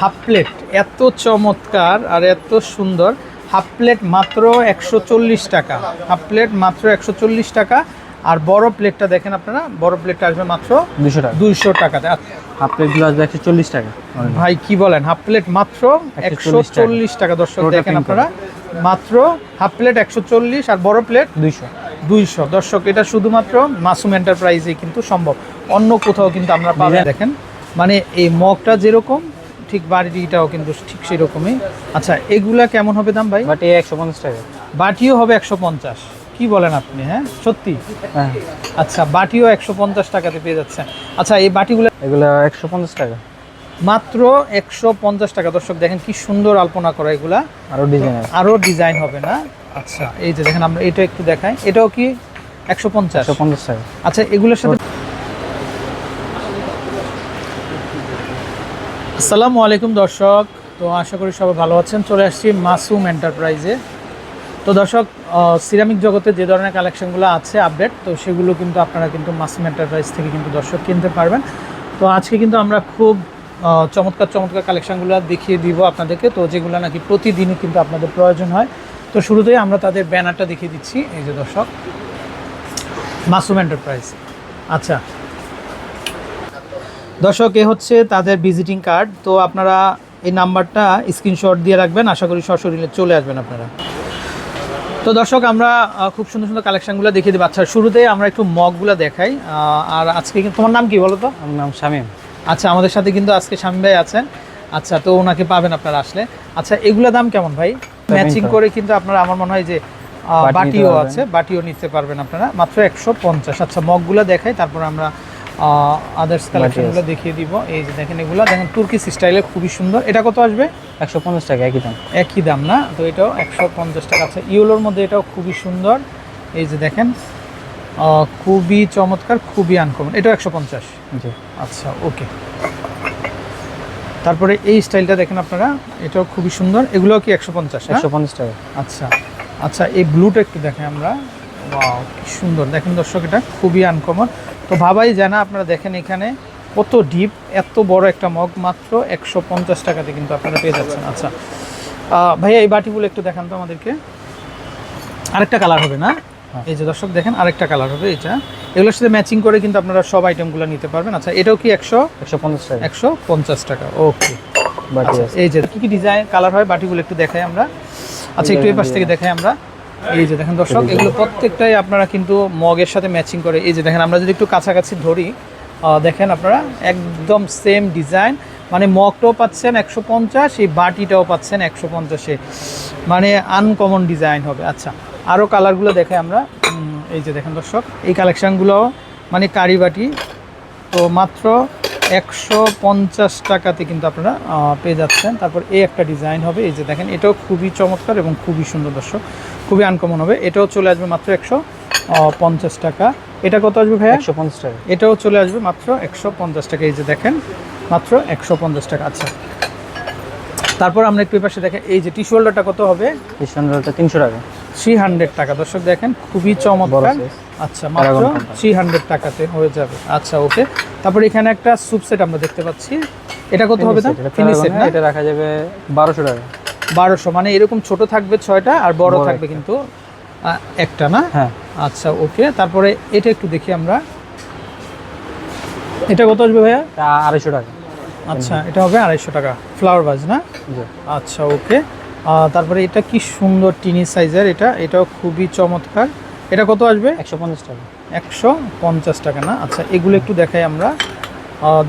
Half plate. এত চমৎকার আর এত সুন্দর। হাফ প্লেট মাত্র একশো চল্লিশ টাকা। হাফ প্লেট মাত্র একশো চল্লিশ টাকা। আর বড় প্লেটটা দেখেন আপনারা বড় প্লেটটা আসবে মাত্র দুশো টাকা। দুইশো টাকাতে হাফ প্লেটগুলো আসবে একশো চল্লিশ টাকা। ভাই কি বলেন? হাফ প্লেট মাত্র একশো চল্লিশ টাকা। চল্লিশ টাকা। দর্শক দেখেন আপনারা মাত্র হাফ প্লেট একশো চল্লিশ আর বড় প্লেট দুইশো। দুইশো। দর্শক এটা শুধুমাত্র মাসুম এন্টারপ্রাইজে কিন্তু সম্ভব। অন্য কোথাও কিন্তু আমরা পাবেন। দেখেন মানে এই মগটা যেরকম ঠিক বাড়িটাও কিন্তু ঠিক সেরকমই। আচ্ছা এগুলা কেমন হবে দাম ভাই? বাট একশো পঞ্চাশ টাকা। বাটিও হবে একশো পঞ্চাশ। কি বলেন আপনি হ্যাঁ? সত্যি? হ্যাঁ। আচ্ছা বাটিও একশো পঞ্চাশ টাকাতে পেয়ে যাচ্ছেন। আচ্ছা এই বাটিগুলো এগুলো একশো পঞ্চাশ টাকা। মাত্র একশো পঞ্চাশ টাকা। দর্শক দেখেন কি সুন্দর আলপনা করা এগুলা। আরও ডিজাইন আরও ডিজাইন হবে না? আচ্ছা এই যে দেখেন আমরা এটা একটু দেখাই। এটাও কি একশো পঞ্চাশ? একশো পঞ্চাশ টাকা। আচ্ছা এগুলোর সাথে আসসালামু আলাইকুম দর্শক। তো আশা করি সবাই ভালো আছেন। চলে আসছি মাসুম এন্টারপ্রাইজে। তো দর্শক সিরামিক জগতে যে ধরনের কালেকশনগুলো আছে আপডেট, তো সেগুলো কিন্তু আপনারা কিন্তু মাসুম এন্টারপ্রাইজ থেকে কিন্তু দর্শক কিনতে পারবেন। তো আজকে কিন্তু আমরা খুব চমৎকার চমৎকার কালেকশনগুলো দেখিয়ে দিব আপনাদেরকে। তো যেগুলো নাকি প্রতিদিনই কিন্তু আপনাদের প্রয়োজন হয়। তো শুরুতেই আমরা তাদের ব্যানারটা দেখিয়ে দিচ্ছি। এই যে দর্শক, মাসুম এন্টারপ্রাইজ। আচ্ছা দর্শক এ হচ্ছে তাদের ভিজিটিং কার্ড তো আপনারা এই নাম্বারটা স্ক্রিনশট দিয়ে রাখবেন। আশা করি সশরীরে চলে আসবেন আপনারা। তো দর্শক আমরা খুব সুন্দর সুন্দর কালেকশনগুলো দেখিয়ে দেবো। আচ্ছা শুরুতেই আমরা একটু মগগুলো দেখাই। আর আজকে কিন্তু তোমার নাম কি বলো তো? আমার নাম শামীম। আচ্ছা আমাদের সাথে কিন্তু আজকে স্বামী ভাই আছেন। আচ্ছা তো ওনাকে পাবেন আপনারা আসলে। আচ্ছা এগুলো দাম কেমন ভাই? ম্যাচিং করে কিন্তু আপনারা আমার মনে হয় যে বাটিও আছে বাটিও নিতে পারবেন আপনারা। মাত্র একশো পঞ্চাশ। আচ্ছা মগগুলো দেখাই তারপর আমরা আদার্স কালেকশনগুলো দেখিয়ে দিব। এই যে দেখেন এগুলো দেখেন তুর্কিস স্টাইলে খুবই সুন্দর। এটা কত আসবে? একশো পঞ্চাশ টাকা একই দাম। একই দাম না? তো এটাও একশো পঞ্চাশ টাকা আছে। ইউলোর মধ্যে এটাও খুবই সুন্দর। এই যে দেখেন খুবই চমৎকার খুবই আনকমন এটাও একশো পঞ্চাশ। জি। আচ্ছা ওকে তারপরে এই স্টাইলটা দেখেন আপনারা এটাও খুবই সুন্দর। এগুলো কি একশো পঞ্চাশ একশো পঞ্চাশ টাকা। আচ্ছা আচ্ছা এই ব্লুটা একটু দেখেন আমরা। সুন্দর। দেখেন দর্শক এটা খুবই আনকমন তো ভাবাই যায় না আপনারা দেখেন এখানে কত ডিপ এত বড় একটা মগ মাত্র একশো পঞ্চাশ টাকাতে কিন্তু আপনারা পেয়ে যাচ্ছেন। আচ্ছা ভাইয়া এই বাটিগুলো একটু দেখান তো আমাদেরকে। আরেকটা কালার হবে না? হ্যাঁ। এই যে দর্শক দেখেন আরেকটা কালার হবে এটা এগুলোর সাথে ম্যাচিং করে কিন্তু আপনারা সব আইটেমগুলো নিতে পারবেন। আচ্ছা এটাও কি একশো? একশো পঞ্চাশ টাকা। একশো পঞ্চাশ টাকা ওকে আচ্ছা এই যে কি কি ডিজাইন কালার হয় বাটিগুলো একটু দেখাই আমরা। আচ্ছা একটু এই পাশ থেকে দেখাই আমরা। এই যে দেখেন দর্শক এগুলো প্রত্যেকটাই আপনারা কিন্তু মগের সাথে ম্যাচিং করে। এই যে দেখেন আমরা যদি একটু কাছাকাছি ধরি দেখেন আপনারা একদম সেম ডিজাইন মানে মগটাও পাচ্ছেন একশো পঞ্চাশ এই বাটিটাও পাচ্ছেন একশো পঞ্চাশে মানে আনকমন ডিজাইন হবে। আচ্ছা আরও কালারগুলো দেখে আমরা এই যে দেখেন দর্শক এই কালেকশানগুলো মানে কারি বাটি তো মাত্র একশো পঞ্চাশ টাকাতে কিন্তু আপনারা পেয়ে যাচ্ছেন। তারপর এই একটা ডিজাইন হবে এই যে দেখেন এটাও খুবই চমৎকার এবং খুবই সুন্দর দর্শক খুবই আনকমন হবে। এটাও চলে আসবে মাত্র একশো পঞ্চাশ টাকা। এটা কত আসবে ভাইয়া? একশো পঞ্চাশ টাকা। এটাও চলে আসবে মাত্র একশো পঞ্চাশ টাকা এই যে দেখেন মাত্র একশো পঞ্চাশ টাকা। আচ্ছা। তারপর আমরা একটু পাশে দেখেন এই যে টিস্যু হোল্ডারটা কত হবে? স্ট্যান্ডার্ডটা তিনশো টাকা। থ্রি হান্ড্রেড টাকা। দর্শক দেখেন খুবই চমৎকার। আচ্ছা মাত্র Paragon company। থ্রি হান্ড্রেড টাকাতে হয়ে যাবে। আচ্ছা ওকে তারপর এখানে একটা সেট আমরা দেখতে পাচ্ছি। এটা কত হবে না এটা ফিনিশ সেট না? এটা রাখা যাবে বারোশো টাকা। বারোশো মানে এরকম ছোট থাকবে ছয়টা আর বড় বড় থাকবে কিন্তু একটা না? হ্যাঁ। আচ্ছা ওকে তারপরে এটা একটু দেখি আমরা। এটা কত আসবে ভাইয়া? আড়াইশো টাকা। আচ্ছা এটা হবে আড়াইশো টাকা। ফ্লাওয়ার ভাজ না? আচ্ছা ওকে তারপরে এটা কি সুন্দর টিনি সাইজের এটা? এটাও খুবই চমৎকার। এটা কত আসবে? একশো পঞ্চাশ টাকা। একশো পঞ্চাশ টাকা না? আচ্ছা এগুলো একটু দেখাই আমরা।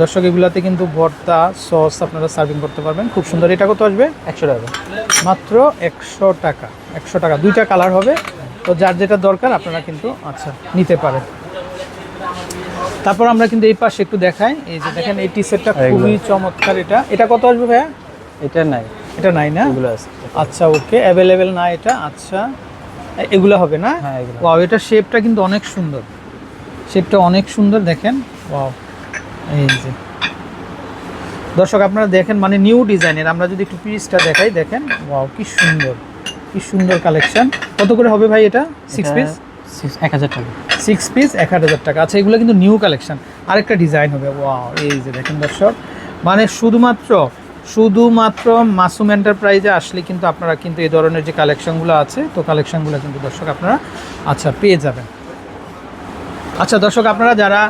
দর্শক এগুলাতে কিন্তু ভর্তা সস আপনারা সার্ভিং করতে পারবেন। খুব সুন্দর। এটা কত আসবে? একশো টাকা। মাত্র একশো টাকা। একশো টাকা। দুইটা কালার হবে। তো যার যেটা দরকার আপনারা কিন্তু আচ্ছা নিতে পারেন। তারপর আমরা কিন্তু এই পাশে একটু দেখাই। এই যে দেখেন এই টি সেটটা এগুলো। খুবই চমৎকার এটা। এটা কত আসবে ভাইয়া? এটা নাই। এটা নাই না? এগুলো আছে। আচ্ছা ওকে। অ্যাভেলেবেল না এটা? আচ্ছা। এগুলো হবে না? হ্যাঁ ওয়াও এটা শেপটা কিন্তু অনেক সুন্দর। শেপটা অনেক সুন্দর দেখেন। ওয়াও এই যে। দর্শক আপনারা দেখেন মানে নিউ ডিজাইনের আমরা যদি একটু পিসটা দেখাই দেখেন। ওয়াও কি সুন্দর। কি সুন্দর কালেকশন কত করে হবে ভাই এটা? সিক্স পিস এক হাজার টাকা। সিক্স পিস এক হাজার টাকা। আচ্ছা এগুলো কিন্তু নিউ কালেকশন আরেকটা ডিজাইন হবে। ওয়াও এই যে দেখেন দর্শক। মানে শুধুমাত্র শুধুমাত্র মাসুম এন্টারপ্রাইজে আসলে কিন্তু আপনারা কিন্তু এই ধরনের যে কালেকশনগুলো আছে তো কালেকশনগুলো কিন্তু দর্শক আপনারা আচ্ছা পেয়ে যাবেন। আচ্ছা দর্শক আপনারা যারা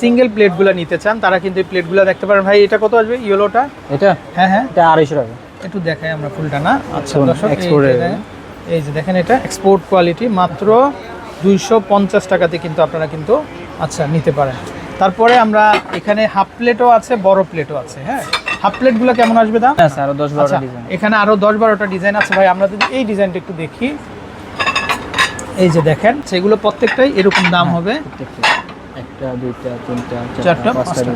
সিঙ্গেল প্লেটগুলো নিতে চান তারা কিন্তু এই প্লেটগুলো দেখতে পারেন। ভাই এটা কত আসবে? ইয়েলোটা? এটা? হ্যাঁ হ্যাঁ। এটা আড়াইশো টাকা। একটু দেখাই আমরা ফুলটা না। আচ্ছা দর্শক এই যে দেখেন এটা এক্সপোর্ট কোয়ালিটি মাত্র দুইশো পঞ্চাশ টাকাতে কিন্তু আপনারা কিন্তু আচ্ছা নিতে পারেন। তারপরে আমরা এখানে হাফ প্লেটও আছে বড় প্লেটও আছে হ্যাঁ? হাফ প্লেটগুলো কেমন আসবে দাম? হ্যাঁ আরও দশ বারোটা আচ্ছা ডিজাইন। এখানে আরও দশ বারোটা ডিজাইন আছে ভাই। আমরা যদি এই ডিজাইনটা একটু দেখি। এই যে দেখেন সেগুলো প্রত্যেকটাই এরকম দাম হবে। একটা দুইটা তিনটা চারটা, পাঁচটা।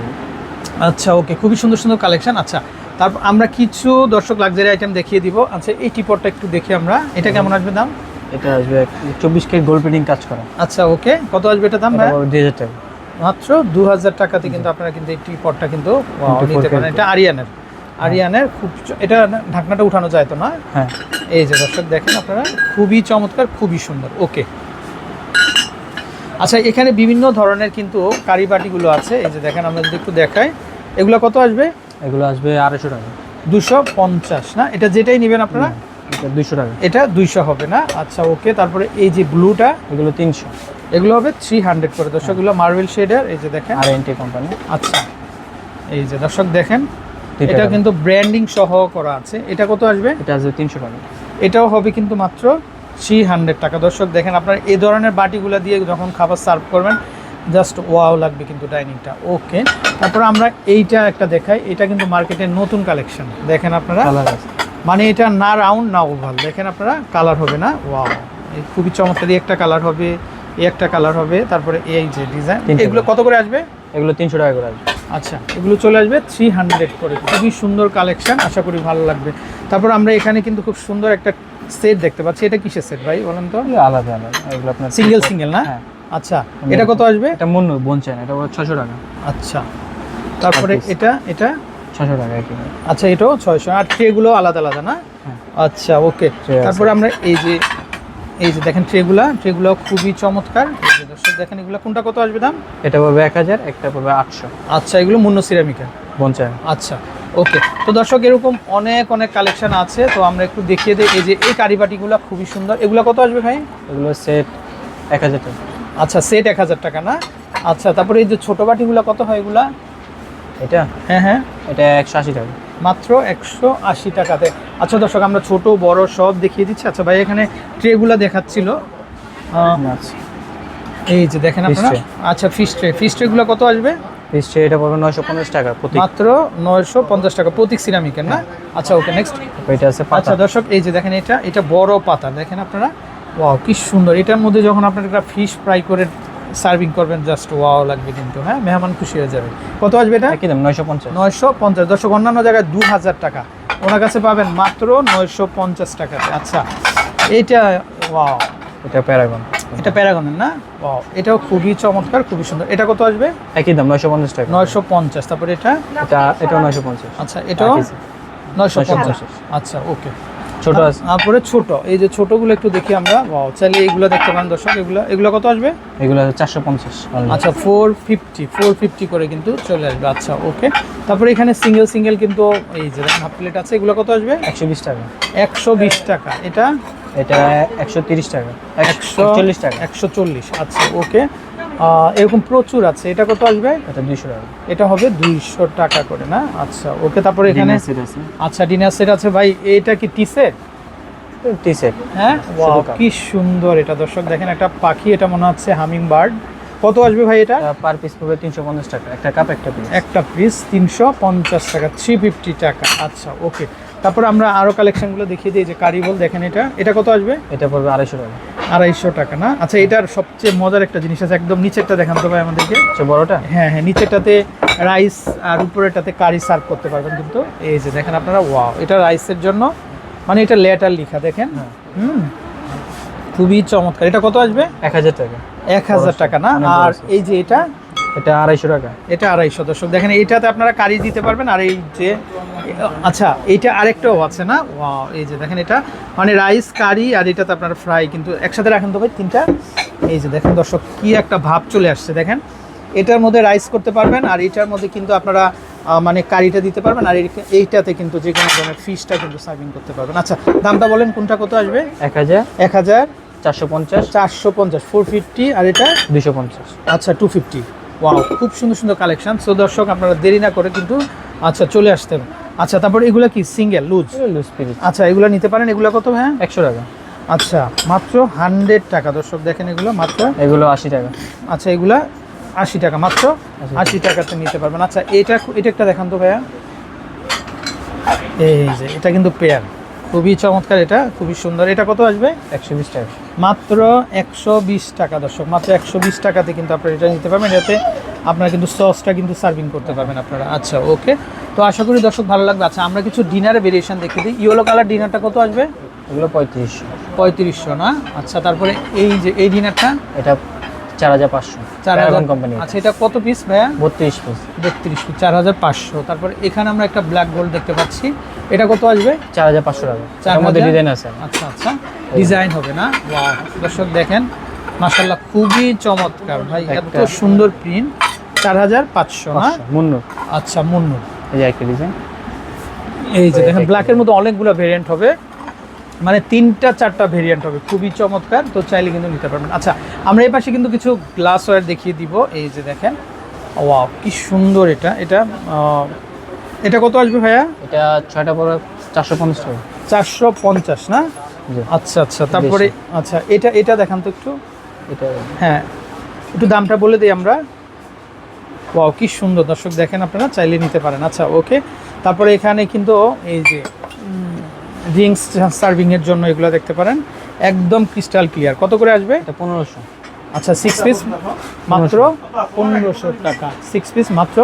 আচ্ছা ওকে খুবই সুন্দর সুন্দর কালেকশন। আচ্ছা তারপর আমরা কিছু দর্শক লাক্সারি আইটেম দেখিয়ে দিব। আচ্ছা এই টিপটটা একটু দেখি আমরা। এটা কেমন আসবে দাম? এটা আসবে চব্বিশ কেজি গোল্ড প্রিন্টিং কাজ করা। আচ্ছা ওকে কত আসবে এটা দাম ভাই? দুই হাজার টাকা। মাত্র দু হাজার টাকাতে কিন্তু আপনারা কিন্তু এই টিপটটা কিন্তু নিতে পারেন। এটা আরিয়ানের। আরিয়ানের খুব এটা ঢাকনাটা উঠানো যায় তো না? হ্যাঁ। এই যে দর্শক দেখেন আপনারা খুবই চমৎকার খুবই সুন্দর। ওকে আচ্ছা এখানে বিভিন্ন ধরনের কিন্তু কারি বাটিগুলো আছে। এই যে দেখেন আমরা যদি একটু দেখাই এগুলো কত আসবে? এগুলো আসবে আড়াইশো টাকা। দুশো পঞ্চাশ না? এটা যেটাই নেবেন আপনারা দুইশো টাকা। এটা দুইশো হবে না? আচ্ছা ওকে তারপরে এই যে ব্লুটা এগুলো তিনশো। এগুলো হবে থ্রি হান্ড্রেড করে। দর্শক এগুলো মার্বেল শেডের এই যে দেখেন। আর এনটি কোম্পানি আচ্ছা এই যে দর্শক দেখেন এটা কিন্তু ব্র্যান্ডিং সহ করা আছে। এটা কত আসবে? এটা আসবে তিনশো টাকা। এটাও হবে কিন্তু মাত্র থ্রি হান্ড্রেড টাকা। দর্শক দেখেন আপনার এই ধরনের বাটিগুলো দিয়ে যখন খাবার সার্ভ করবেন জাস্ট ওয়াও লাগবে কিন্তু ডাইনিংটা ওকে তারপর আমরা এইটা একটা দেখাই। এটা কিন্তু মার্কেটের নতুন কালেকশন দেখেন আপনারা। মানে এটা না রাউন্ড না ওভাল দেখেন আপনারা কালার হবে না? ওয়াও এই খুবই চমৎকার একটা কালার হবে এই একটা কালার হবে তারপরে এই যে ডিজাইন এগুলো কত করে আসবে? এগুলো তিনশো টাকা করে আসবে। আচ্ছা এগুলো চলে আসবে থ্রি হান্ড্রেড করে। খুবই সুন্দর কালেকশন আশা করি ভালো লাগবে। তারপর আমরা এখানে কিন্তু খুব সুন্দর একটা সেট দেখতে পাচ্ছি। এটা কিসের সেট ভাই বলেন তো? আলাদা আলাদা। এগুলো আপনার সিঙ্গেল সিঙ্গেল না? হ্যাঁ। আচ্ছা এটা কত আসবে? এটা মুন্নু বোন চায় না এটা ছশো টাকা। আচ্ছা। তারপরে এটা এটা? ছশো টাকা আচ্ছা এটাও ছয়শো। আর ট্রেগুলো আলাদা আলাদা না? হ্যাঁ। আচ্ছা ওকে তারপরে আমরা এই যে এই যে দেখেন ট্রেগুলা ট্রেগুলো খুবই চমৎকার। দর্শক দেখেন এগুলো কোনটা কত আসবে দাম? এটা পড়বে এক হাজার একটা পড়বে আটশো। আচ্ছা এগুলো মুন্ন সিরামিকের বোন চায় আচ্ছা ওকে তো দর্শক এরকম অনেক অনেক কালেকশন আছে। তো আমরা একটু দেখিয়ে দিই। এই যে এই কারিবাটিগুলো খুবই সুন্দর। এগুলো কত আসবে ভাই? এগুলো সেট এক হাজার টাকা। আচ্ছা সেট এক হাজার টাকা না? আচ্ছা তারপরে এই যে ছোট বাটিগুলো কত হয় এগুলা? এটা? হ্যাঁ হ্যাঁ। এটা একশো আশি টাকা। মাত্র একশো আশি টাকাতে। আচ্ছা দর্শক আমরা ছোট বড় সব দেখিয়ে দিচ্ছি। আচ্ছা ভাই এখানে ট্রেগুলো দেখাচ্ছিল। আচ্ছা। এই যে দেখেন আপনারা? আচ্ছা ফিশ ট্রে ফিশ ট্রেগুলো কত আসবে? পিসছে এটা পড়বে নয়শো পঞ্চাশ টাকা প্রতি। মাত্র নয়শো পঞ্চাশ টাকা প্রতীক সিরামিকের না? আচ্ছা ওকে নেক্সট এটা আছে আচ্ছা দর্শক এই যে দেখেন এটা এটা বড় পাতা। দেখেন আপনারা? ওয়াও কি সুন্দর। এটার মধ্যে যখন আপনারা ফিশ ফ্রাই করে সার্ভিং করবেন জাস্ট ওয়াও লাগবে কিন্তু হ্যাঁ? মেহমান খুশি হয়ে যাবে কত আসবে এটা? একই দাম নয়শো পঞ্চাশ। নয়শো পঞ্চাশ দর্শক অন্যান্য জায়গায় দু হাজার টাকা। ওনার কাছে পাবেন মাত্র নয়শো পঞ্চাশ টাকাতে আচ্ছা এইটা ওয়াও এটা প্যারাগন। এটা প্যারাগনের না? ওয়াও এটাও খুবই চমৎকার খুবই সুন্দর। এটা কত আসবে? একই দাম নয়শো পঞ্চাশ টাকা। নয়শো পঞ্চাশ তারপরে এটা? এটা এটাও নয়শো পঞ্চাশ। আচ্ছা এটাও? নয়শো পঞ্চাশ। আচ্ছা ওকে ছোট আছে। তারপরে ছোট। এই যে ছোটগুলো একটু দেখি আমরা। ওয়াও চাইলে এইগুলো দেখতে পারেন দর্শক। এগুলো এগুলো কত আসবে? এগুলো চারশো পঞ্চাশ। আচ্ছা ফোর ফিফটি ফোর ফিফটি করে কিন্তু চলে আসবে। আচ্ছা ওকে তারপরে এখানে সিঙ্গেল সিঙ্গেল কিন্তু এই যে হাফ প্লেট আছে এগুলো কত আসবে? একশো বিশ টাকা। একশো বিশ টাকা। এটা? এটা একশো তিরিশ টাকা। একশো চল্লিশ টাকা। একশো চল্লিশ। আচ্ছা ওকে এরকম প্রচুর আছে। এটা কত আসবে? এটা দুইশো টাকা। এটা হবে দুইশো টাকা করে না? আচ্ছা ওকে তারপরে এখানে আচ্ছা ডিনার সেট আছে। ভাই এটা কি টি সেট? টি সেট। হ্যাঁ? কি সুন্দর এটা। দর্শক দেখেন একটা পাখি এটা মনে হচ্ছে হামিং বার্ড কত আসবে ভাই এটা? পার পিস পড়বে তিনশো পঞ্চাশ টাকা। একটা কাপ একটা পিস একটা পিস তিনশো পঞ্চাশ টাকা থ্রি ফিফটি টাকা। আচ্ছা ওকে। তারপর আমরা আরও কালেকশনগুলো দেখিয়ে দিই যে কারিবল দেখেন এটা। এটা কত আসবে? এটা পড়বে আড়াইশো টাকা। আড়াইশো টাকা না? আচ্ছা এটার সবচেয়ে মজার একটা জিনিস আছে একদম নিচেরটা দেখান তো ভাই আমাদেরকে। বড়টা? হ্যাঁ হ্যাঁ নিচেরটাতে রাইস আর উপরেরটাতে কারি সার্ভ করতে পারবেন কিন্তু। এই যে দেখেন আপনারা ওয়াও এটা রাইসের জন্য। মানে এটা লেটার লেখা দেখেন। হ্যাঁ। হুম খুবই চমৎকার। এটা কত আসবে? এক হাজার টাকা। এক হাজার টাকা না? আর এই যে এটা এটা আড়াইশো টাকা। এটা আড়াইশো। দর্শক দেখেন এইটাতে আপনারা কারি দিতে পারবেন আর এই যে আচ্ছা এইটা আরেকটাও আছে না? এই যে দেখেন এটা। মানে রাইস কারি আর এটাতে আপনারা ফ্রাই কিন্তু একসাথে রাখেন তো ভাই তিনটা? এই যে দেখেন দর্শক কি একটা ভাব চলে আসছে দেখেন। এটার মধ্যে রাইস করতে পারবেন আর এটার মধ্যে কিন্তু আপনারা মানে কারিটা দিতে পারবেন আর এই- এইটাতে কিন্তু যে কোনো ধরনের ফিশটা কিন্তু সার্ভিং করতে পারবেন। আচ্ছা দামটা বলেন কোনটা কত আসবে? এক হাজার এক হাজার চারশো পঞ্চাশ। চারশো পঞ্চাশ ফোর ফিফটি আর এটা? দুশো পঞ্চাশ। আচ্ছা টু ফিফটি ওয়াও খুব সুন্দর সুন্দর কালেকশন সো দর্শক আপনারা দেরি না করে কিন্তু আচ্ছা চলে আসতে হবে। আচ্ছা তারপর এগুলো কি? সিঙ্গেল লুজ লুজ পিরিচ আচ্ছা এগুলো নিতে পারেন। এগুলো কত হ্যাঁ একশো টাকা। আচ্ছা মাত্র হান্ড্রেড টাকা। দর্শক দেখেন এগুলো মাত্র এগুলো আশি টাকা। আচ্ছা এগুলা আশি টাকা মাত্র আশি টাকাতে নিতে পারবেন। আচ্ছা এটা এটা একটা দেখান তো ভাইয়া। এই যে এটা কিন্তু পেয়ার খুবই চমৎকার এটা খুবই সুন্দর। এটা কত আসবে? একশো বিশ টাকা। মাত্র একশো বিশ টাকা দর্শক মাত্র একশো বিশ টাকাতে কিন্তু আপনারা এটা নিতে পারবেন। এটাতে আপনারা কিন্তু সসটা কিন্তু সার্ভিং করতে পারবেন আপনারা। আচ্ছা ওকে। তো আশা করি দর্শক ভালো লাগবে। আচ্ছা আমরা কিছু ডিনারে ভেরিয়েশন দেখে দিই। ইয়েলো কালার ডিনারটা কত আসবে? এগুলো পঁয়ত্রিশশো। পঁয়ত্রিশশো না? আচ্ছা তারপরে এই যে এই ডিনারটা এটা চার হাজার পাঁচশো। কোম্পানি আচ্ছা এটা কত পিস ভাইয়া? বত্রিশ পিস বত্রিশ চার হাজার পাঁচশো। তারপর এখানে আমরা একটা ব্ল্যাক গোল্ড দেখতে পাচ্ছি। এটা কত আসবে? চার হাজার পাঁচশো টাকা। চার মধ্যে ডিজাইন আছে। আচ্ছা আচ্ছা। ডিজাইন হবে না? দর্শক দেখেন মাসাল্লাহ খুবই চমৎকার ভাই এত সুন্দর প্রিন্ট চার হাজার পাঁচশো না? মুন্নুর আচ্ছা মুন্নু। এই যে একটা ডিজাইন এই যে দেখেন ব্ল্যাকের মধ্যে অনেকগুলো ভেরিয়েন্ট হবে। মানে তিনটা চারটা ভেরিয়েন্ট হবে। খুবই চমৎকার তো চাইলে কিন্তু নিতে পারবেন। আচ্ছা আমরা এই পাশে কিন্তু কিছু গ্লাস ওয়্যার দেখিয়ে দিব। এই যে দেখেন ওয়াও কি সুন্দর এটা। এটা এটা কত আসবে ভাইয়া? এটা ছয়টা পরে চারশো পঞ্চাশ টাকা। চারশো পঞ্চাশ না? আচ্ছা আচ্ছা তারপরে আচ্ছা এটা এটা দেখান তো একটু। এটা হ্যাঁ একটু দামটা বলে দিই আমরা। ওয়াও কি সুন্দর। দর্শক দেখেন আপনারা চাইলে নিতে পারেন। আচ্ছা ওকে। তারপরে এখানে কিন্তু এই যে ড্রিঙ্কস সার্ভিং এর জন্য এগুলো দেখতে পারেন। একদম ক্রিস্টাল ক্লিয়ার কত করে আসবে? এটা পনেরোশো। আচ্ছা সিক্স পিস মাত্র পনেরোশো। টাকা। সিক্স পিস মাত্র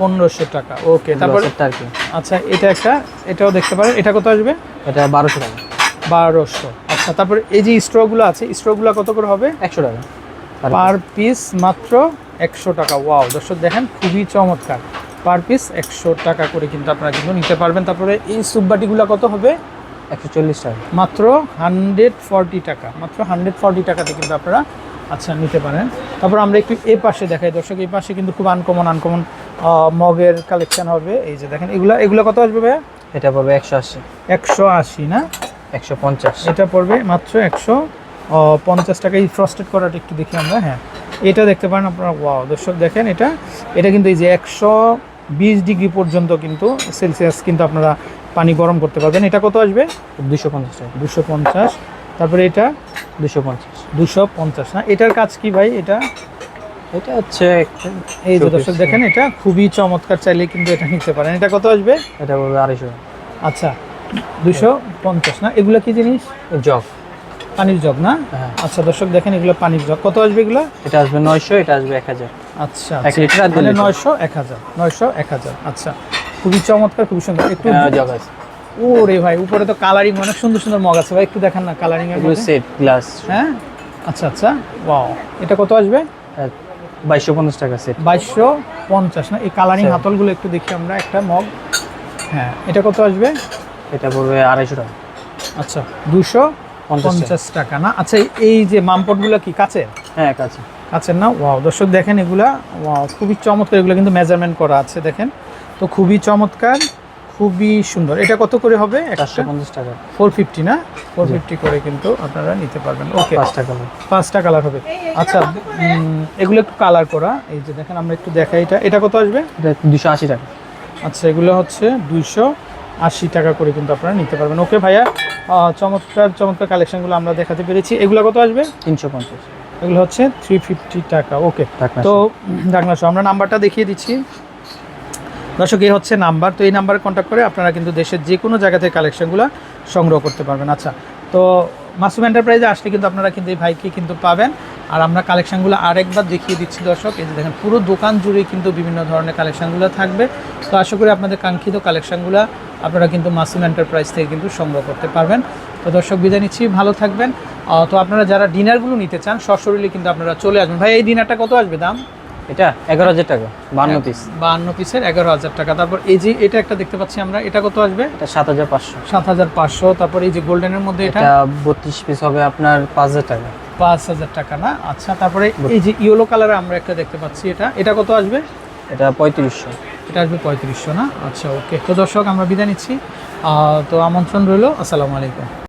পনেরোশো টাকা। ওকে তারপরে আর আচ্ছা এটা একটা এটাও দেখতে পারেন। এটা কত আসবে? এটা বারোশো টাকা। বারোশো। আচ্ছা তারপরে এই যে স্ট্রগুলো আছে স্ট্রগুলো কত করে হবে? একশো টাকা। পার পিস মাত্র একশো টাকা। ওয়াও দর্শক দেখেন খুবই চমৎকার। পার পিস একশো টাকা করে কিন্তু আপনারা কিন্তু নিতে পারবেন। তারপরে এই সুপবাটিগুলো কত হবে? একশো চল্লিশ টাকা। মাত্র হান্ড্রেড ফর্টি টাকা। মাত্র হান্ড্রেড ফর্টি টাকাতে কিন্তু আপনারা আচ্ছা নিতে পারেন। তারপর আমরা একটু এ পাশে দেখাই। দর্শক এই পাশে কিন্তু খুব আনকমন আনকমন মগের কালেকশন হবে। এই যে দেখেন এগুলো এগুলো কত আসবে ভাইয়া? এটা পড়বে একশো আশি। একশো আশি না? একশো পঞ্চাশ। এটা পড়বে মাত্র একশো পঞ্চাশ টাকা। এই ফ্রস্টেড করাটা একটু দেখি আমরা হ্যাঁ। এটা দেখতে পারেন আপনারা ওয়াও দর্শক দেখেন এটা। এটা কিন্তু এই যে একশো বিশ ডিগ্রি পর্যন্ত কিন্তু সেলসিয়াস কিন্তু আপনারা পানি গরম করতে পারবেন। এটা কত আসবে? দুশো পঞ্চাশ দুশো পঞ্চাশ। তারপরে এটা দুশো পঞ্চাশ। দুশো পঞ্চাশ না? এটার কাজ কি ভাই? এটা? এটা হচ্ছে এই যে দর্শক দেখেন এটা খুবই চমৎকার চাইলে কিন্তু এটা নিতে পারেন। এটা কত আসবে? এটা বলবে আড়াইশো আচ্ছা দুশো পঞ্চাশ না? এগুলো কি জিনিস? জগ। পানির জগ না? হ্যাঁ। আচ্ছা দর্শক দেখেন এগুলো পানির জগ। কত আসবে এগুলো? এটা আসবে নয়শো এটা আসবে এক হাজার। আচ্ছা লিটার। নয়শো এক হাজার নয়শো এক হাজার আচ্ছা। খুবই চমৎকার খুবই সুন্দর। একটু জগ ও রে ভাই উপরে তো কালারিং অনেক সুন্দর সুন্দর মগ আছে ভাই একটু দেখেন না কালারিং এর সেট গ্লাস হ্যাঁ? আচ্ছা আচ্ছা ওয়াও এটা কত আসবে? বাইশশো পঞ্চাশ টাকা সেট বাইশশো পঞ্চাশ না? এই কালারিং আচ্ছা। হাতলগুলো একটু দেখি আমরা একটা মগ। হ্যাঁ এটা কত আসবে? এটা পড়বে আড়াইশো টাকা। আচ্ছা দুশো পঞ্চাশ টাকা। না? আচ্ছা এই- এই যে মামপটগুলো কি কাছে? হ্যাঁ কাছে। আচ্ছা না? ওয়াও দর্শক দেখেন এগুলা ওয়াও খুবই চমৎকার এগুলো কিন্তু মেজারমেন্ট করা আছে দেখেন। তো খুবই চমৎকার খুবই সুন্দর। এটা কত করে হবে চারশো পঞ্চাশ টাকা। ফোর ফিফটি না? ফোর ফিফটি করে কিন্তু আপনারা নিতে পারবেন। ওকে পাঁচটা কালার পাঁচটা কালার হবে। আচ্ছা এগুলো একটু কালার করা। এই যে দেখেন আমরা একটু দেখাই এটা। এটা কত আসবে? দুশো আশি টাকা। আচ্ছা এগুলো হচ্ছে দুইশো আশি টাকা করে কিন্তু আপনারা নিতে পারবেন। ওকে ভাইয়া চমৎকার চমৎকার কালেকশনগুলো আমরা দেখাতে পেরেছি। এগুলো কত আসবে? তিনশো পঞ্চাশ। এগুলো হচ্ছে থ্রি ফিফটি টাকা। ওকে ঢাকনা তো ডাকনা সহ আমরা নাম্বারটা দেখিয়ে দিচ্ছি। দর্শক এই হচ্ছে নাম্বার। তো এই নাম্বারে কন্ট্যাক্ট করে আপনারা কিন্তু দেশের যে কোনো জায়গা থেকে কালেকশনগুলো সংগ্রহ করতে পারবেন। আচ্ছা তো মাসুম এন্টারপ্রাইজে আসলে কিন্তু আপনারা কিন্তু এই ভাইকে কিন্তু পাবেন। আর আমরা কালেকশনগুলো আরেকবার দেখিয়ে দিচ্ছি দর্শক। এই যে দেখেন পুরো দোকান জুড়ে কিন্তু বিভিন্ন ধরনের কালেকশনগুলো থাকবে। তো আশা করি আপনাদের কাঙ্ক্ষিত কালেকশনগুলো আপনারা কিন্তু মাসুম এন্টারপ্রাইজ থেকে কিন্তু সংগ্রহ করতে পারবেন। তো দর্শক বিদায় নিচ্ছি। ভালো থাকবেন। তো আপনারা যারা ডিনারগুলো নিতে চান সশরীরে কিন্তু আপনারা চলে আসবেন। ভাই এই ডিনারটা কত আসবে দাম? এটা এগারো হাজার টাকা বান্ন পিস বাহান্ন পিসের এগারো হাজার টাকা। তারপর এই যে এটা একটা দেখতে পাচ্ছি আমরা এটা কত আসবে? এটা সাত হাজার পাঁচশো। সাত হাজার পাঁচশো। তারপর এই যে গোল্ডেনের মধ্যে এটা? এটা বত্রিশ পিস হবে আপনার পাঁচ হাজার টাকা। পাঁচ হাজার টাকা না? আচ্ছা তারপরে এই যে ইয়েলো কালারে আমরা একটা দেখতে পাচ্ছি এটা। এটা কত আসবে? এটা পঁয়ত্রিশশো। এটা আসবে পঁয়ত্রিশশো না? আচ্ছা ওকে। তো দর্শক আমরা বিদায় নিচ্ছি। তো আমন্ত্রণ রইল। আসসালামু আলাইকুম।